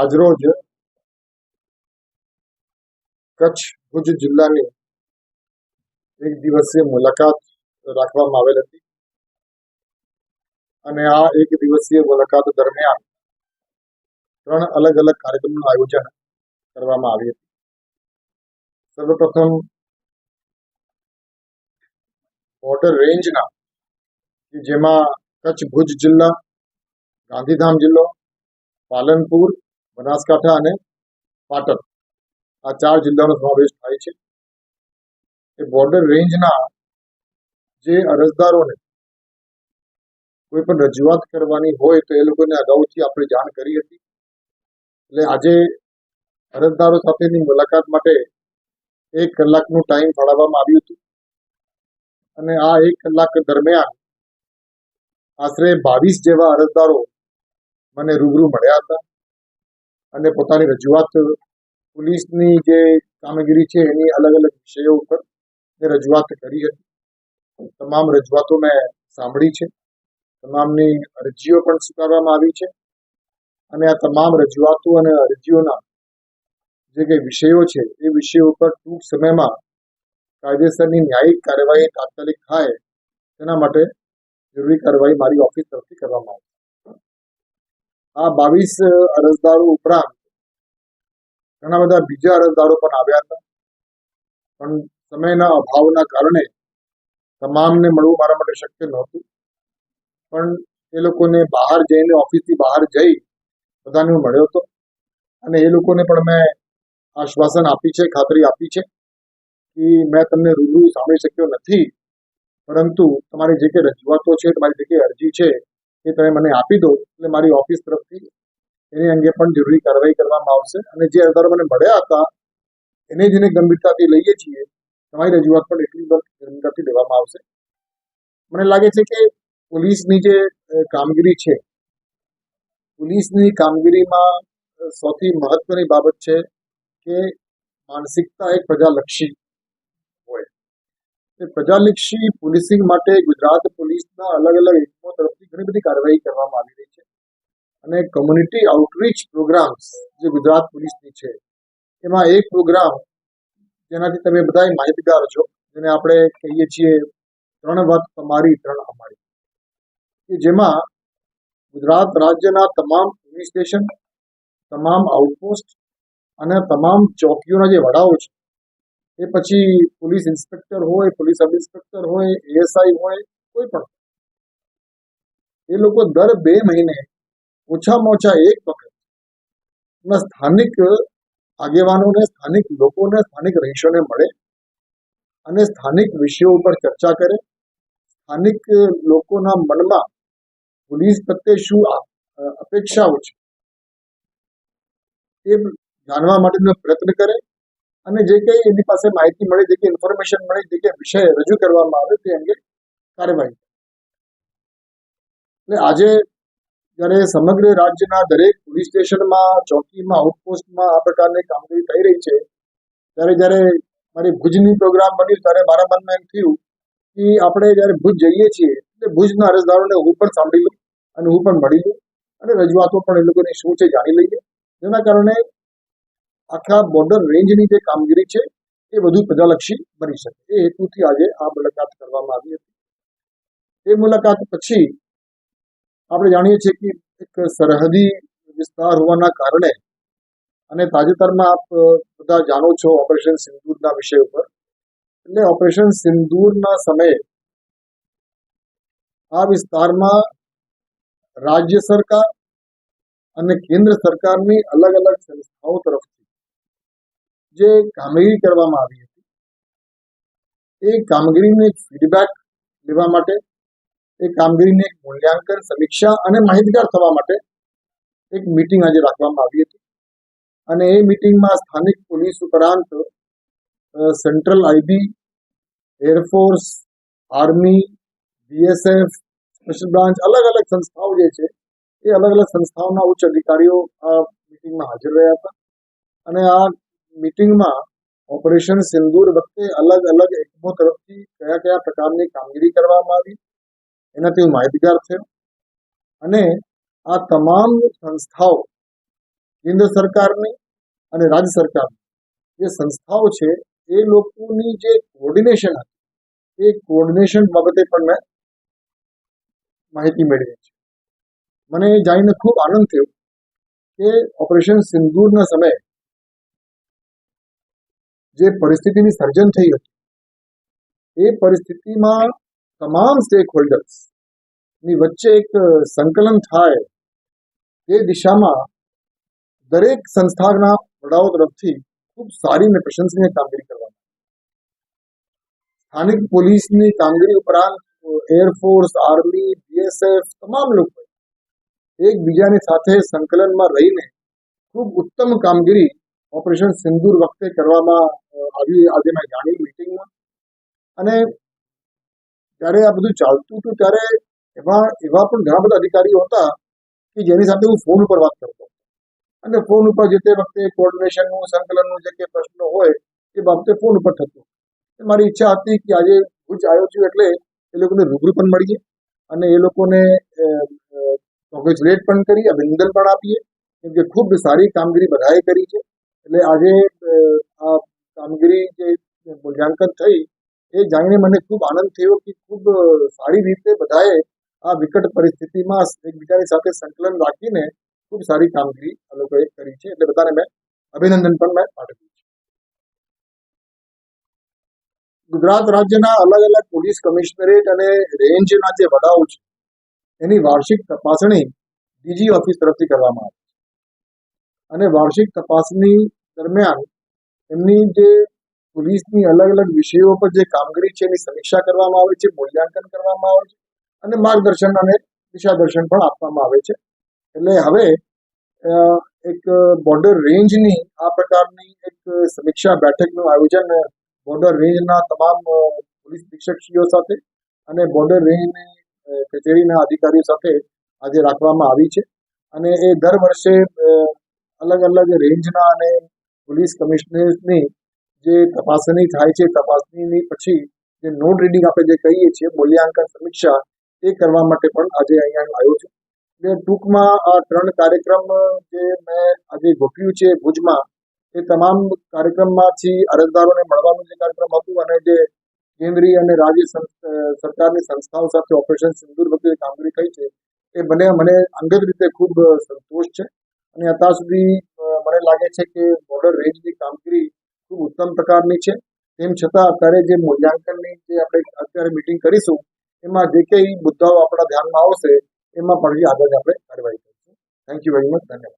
આજરોજ કચ્છ ભુજ જિલ્લાની એક દિવસીય મુલાકાત રાખવામાં આવેલ હતી. અને આ એક દિવસીય મુલાકાત દરમિયાન ત્રણ અલગ અલગ કાર્યક્રમનું આયોજન કરવામાં આવ્યું હતું. સર્વપ્રથમ બોર્ડર રેન્જના કે જેમાં કચ્છ ભુજ જિલ્લા, ગાંધીધામ જિલ્લો, પાલનપુર બનાસકાંઠા અને પાટણ. આ ચાર જિલ્લાનો સમાવેશ થાય છે. એ બોર્ડર રેન્જના જે અરજદારોને કોઈ પણ રજૂઆત કરવાની હોય તો એ લોકોને અગાઉથી આપણે જાણ કરી હતી. એટલે આજે અરજદારો સાથેની મુલાકાત માટે એક કલાકનું ટાઈમ ફાળવવામાં આવ્યું હતું. અને આ એક કલાક દરમિયાન આશરે બાવીસ જેવા અરજદારો મને રૂબરૂ મળ્યા હતા. અને પોતાની રજૂઆત પોલીસની જે કામગીરી છે એની અલગ અલગ વિષયો ઉપર મેં રજૂઆત કરી હતી. તમામ રજૂઆતો મેં સાંભળી છે. તમામની અરજીઓ પણ સ્વીકારવામાં આવી છે. અને આ તમામ રજૂઆતો અને અરજીઓના જે કંઈ વિષયો છે એ વિષયો ઉપર ટૂંક સમયમાં કાયદેસરની ન્યાયિક કાર્યવાહી તાત્કાલિક થાય તેના માટે જરૂરી કાર્યવાહી મારી ઓફિસ તરફથી કરવામાં આવશે આ બાવીસ અરજદારો ઉપરાંત ઘણા બધા બીજા અરજદારો પણ આવ્યા હતા. પણ સમયના અભાવના કારણે તમામને મળવું મારા માટે શક્ય નહોતું. પણ એ લોકોને બહાર જઈને, ઓફિસથી બહાર જઈ બધાને હું મળ્યો હતો. અને એ લોકોને પણ મેં આશ્વાસન આપી છે, ખાતરી આપી છે કે મેં તમને રૂબરૂ સાંભળી શક્યો નથી. પરંતુ તમારી જે કે રજૂઆતો છે, તમારી જે કે અરજી છે એ તમે મને આપી દો, એટલે મારી ઓફિસ તરફથી એની અંગે પણ જરૂરી કાર્યવાહી કરવામાં આવશે. અને જે અરજદારો મને મળ્યા હતા, એને જેને ગંભીરતાથી લઈએ છીએ. તમારી રજૂઆત પણ એટલી ગંભીરતાથી લેવામાં આવશે. મને લાગે છે કે પોલીસની જે કામગીરી છે, પોલીસની કામગીરીમાં સૌથી મહત્વની બાબત છે કે માનસિકતા એક પ્રજાલક્ષી પ્રજાલક્ષી પોલીસિંગ માટે ગુજરાત પોલીસના અલગ અલગ એકમો તરફથી ઘણી બધી કાર્યવાહી કરવામાં આવી રહી છે. અને કમ્યુનિટી આઉટરીચ પ્રોગ્રામ્સ જે ગુજરાત પોલીસની છે, એમાં એક પ્રોગ્રામ જેનાથી તમે બધા માહિતગાર છો જેને આપણે કહીએ છીએ ત્રણ વાત તમારી, ત્રણ અમારી. કે જેમાં ગુજરાત રાજ્યના તમામ પોલીસ સ્ટેશન, તમામ આઉટપોસ્ટ અને તમામ ચોકીઓના જે વડાઓ છે એ પછી પોલીસ ઇન્સ્પેક્ટર હોય, પોલીસ સબ ઇન્સ્પેક્ટર હોય, એએસઆઈ હોય, કોઈ પણ. એ લોકો દર બે મહિને ઓછામાં ઓછા એક વખત સ્થાનિક આગેવાનોને, સ્થાનિક લોકોને, સ્થાનિક રહીશોને મળે અને સ્થાનિક વિષયો ઉપર ચર્ચા કરે. સ્થાનિક લોકોના મનમાં પોલીસ પ્રત્યે શું અપેક્ષાઓ છે, એ જાણવા માટેનો પ્રયત્ન કરે. અને જે કંઈ એની પાસે માહિતી મળે, જે કંઈ ઇન્ફોર્મેશન મળે, જે કંઈ વિષય રજૂ કરવામાં આવે તે અંગે કાર્યવાહી. એટલે આજે જ્યારે સમગ્ર રાજ્યના દરેક પોલીસ સ્ટેશનમાં ચોકીમાં આઉટપોસ્ટમાં આ પ્રકારની કામગીરી થઈ રહી છે, ત્યારે જ્યારે મારી ભુજની પ્રોગ્રામ બન્યું, ત્યારે મારા મનમાં એમ થયું કે આપણે જ્યારે ભુજ જઈએ છીએ, એટલે ભુજના અરજદારોને હું પણ સાંભળી લઉં અને હું પણ મળી લઉં અને રજૂઆતો પણ એ લોકોની શું છે જાણી લઈએ. જેના કારણે આખા બોર્ડર રેન્જની જે કામગીરી છે, એ વધુ પ્રજાલક્ષી બની શકે. એ હેતુથી આજે આ મુલાકાત કરવામાં આવી હતી. એ મુલાકાત પછી આપણે જાણીએ છીએ કે એક સરહદી વિસ્તાર હોવાના કારણે અને તાજેતરમાં આપ બધા જાણો છો ઓપરેશન સિંદૂરના વિષય ઉપર. એટલે ઓપરેશન સિંદૂરના સમયે આ વિસ્તારમાં રાજ્ય સરકાર અને કેન્દ્ર સરકારની અલગ અલગ સંસ્થાઓ તરફથી જે કામગીરી કરવામાં આવી હતી, એ કામગીરીને ફીડબેક લેવા માટે, એ કામગીરીને મૂલ્યાંકન, સમીક્ષા અને માહિતગાર થવા માટે એક મિટિંગ આજે રાખવામાં આવી હતી. અને એ મિટિંગમાં સ્થાનિક પોલીસ ઉપરાંત central IB air force army BSF special branch અલગ અલગ સંસ્થાઓ જે છે, એ અલગ અલગ સંસ્થાઓના ઉચ્ચ અધિકારીઓ આ મિટિંગમાં હાજર રહ્યા હતા. અને આ મિટિંગમાં ઓપરેશન સિંદૂર વખતે અલગ અલગ એકમો તરફથી કયા કયા પ્રકારની કામગીરી કરવામાં આવી, એનાથી હું માહિતગાર થયો. અને આ તમામ સંસ્થાઓ, કેન્દ્ર સરકારની અને રાજ્ય સરકારની જે સંસ્થાઓ છે, એ લોકોની જે કોર્ડિનેશન હતી, એ કોર્ડિનેશન બાબતે પણ મેં માહિતી મેળવી છે. મને જાણીને ખૂબ આનંદ થયો કે ઓપરેશન સિંદૂરના સમયે જે પરિસ્થિતિની સર્જન થઈ હતી, એ પરિસ્થિતિમાં તમામ સ્ટેક હોલ્ડર્સની વચ્ચે એક સંકલન થાય તે દિશામાં દરેક સંસ્થાના વડાઓ તરફથી ખૂબ સારી અને પ્રશંસનીય કામગીરી કરવામાં સ્થાનિક પોલીસની કામગીરી ઉપરાંત એરફોર્સ આર્મી બીએસએફ તમામ લોકો એકબીજાની સાથે સંકલનમાં રહીને ખૂબ ઉત્તમ કામગીરી ઓપરેશન સિંદૂર વખતે કરવામાં આવી આજે મેં જાણી મિટિંગમાં અને જ્યારે આ બધું ચાલતું હતું, ત્યારે એવા એવા પણ ઘણા બધા અધિકારીઓ હતા કે જેની સાથે હું ફોન ઉપર વાત કરતો અને ફોન ઉપર જે તે વખતે કોર્ડિનેશનનું સંકલનનું જે કે પ્રશ્નો હોય, એ બાબતે ફોન ઉપર થતું મારી ઈચ્છા હતી કે આજે ભુજ આવ્યો છું એટલે એ લોકોને રૂબરૂ પણ મળીએ અને એ લોકોને કોંગ્રેચ્યુલેટ પણ કરી અભિનંદન પણ આપીએ. કેમ કે ખૂબ સારી કામગીરી બધાએ કરી છે. એટલે આજે આ કામગીરી જે મૂલ્યાંકન થઈ, એ જાણીને મને ખૂબ આનંદ થયો કે ખૂબ સારી રીતે બધાએ આ વિકટ પરિસ્થિતિમાં એકબીજાની સાથે સંકલન રાખીને ખૂબ સારી કામગીરી આ લોકોએ કરી છે. એટલે બધાને મેં અભિનંદન પણ મેં પાઠવ્યું છે. ગુજરાત રાજ્યના અલગ અલગ પોલીસ કમિશનરેટ અને રેન્જના જે વડાઓ છે, એની વાર્ષિક તપાસણી ડીજી ઓફિસ તરફથી કરવામાં આવે છે. અને વાર્ષિક તપાસણી દરમિયાન એમની જે પોલીસની અલગ અલગ વિષયો પર જે કામગીરી છે એની સમીક્ષા કરવામાં આવે છે, મૂલ્યાંકન કરવામાં આવે છે અને માર્ગદર્શન અને દિશાદર્શન પણ આપવામાં આવે છે. એટલે હવે એક બોર્ડર રેન્જની આ પ્રકારની એક સમીક્ષા બેઠકનું આયોજન બોર્ડર રેન્જના તમામ પોલીસ અધિક્ષકશ્રીઓ સાથે અને બોર્ડર રેન્જની કચેરીના અધિકારીઓ સાથે આજે રાખવામાં આવી છે. અને એ દર વર્ષે અલગ અલગ રેન્જના અને પોલીસ કમિશનર્સની જે તપાસણી થાય છે, તપાસણીની પછી જે નોટ રીડિંગ આપણે જે કહીએ છીએ, મૂલ્યાંકન સમીક્ષા, એ કરવા માટે પણ આજે અહીંયા આવ્યો છે. એટલે ટૂંકમાં આ ત્રણ કાર્યક્રમ, જે મેં આજે ગોઠવ્યું છે ભુજમાં, એ તમામ કાર્યક્રમમાંથી અરજદારોને મળવાનું જે કાર્યક્રમ હતું અને જે કેન્દ્રીય અને રાજ્ય સરકારની સંસ્થાઓ સાથે ઓપરેશન સિંદુર વખતે કામગીરી થઈ છે, એ મને મને અંગત રીતે ખૂબ સંતોષ છે. અને અત્યાર સુધી મને લાગે છે કે બોર્ડર રેન્જની કામગીરી ખૂબ ઉત્તમ પ્રકારની છે. તેમ છતાં અત્યારે જે મૂલ્યાંકનની જે આપણે અત્યારે મિટિંગ કરીશું, એમાં જે કંઈ મુદ્દાઓ આપણા ધ્યાનમાં આવશે, એમાં પણ આગળ આપણે કાર્યવાહી કરીશું. થેન્ક યુ વેરી મચ ધન્યવાદ.